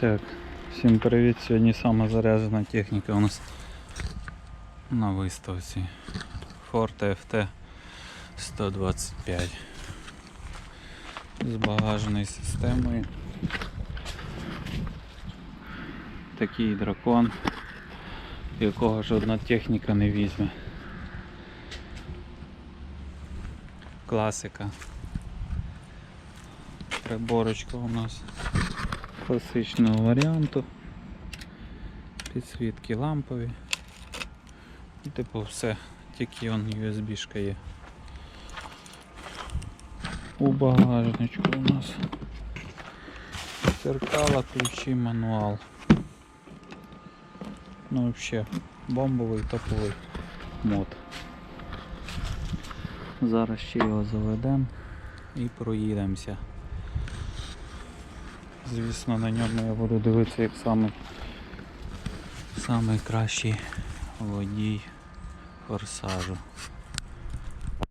Так, всім привіт. Сьогодні сама заряджена техніка у нас на виставці. Ford FT 125 з багажною системою. Такий дракон, якого жодна техніка не візьме. Класика. Приборочка у нас класичного варіанту. Підсвітки лампові. Типу все, тільки он USB-шка є. У багажничку у нас зеркала, ключі, мануал. Ну взагалі бомбовий топовий мод. Зараз ще його заведемо і проїдемося. Звісно, на ньому я буду дивитися як самий, самий водій форсажу.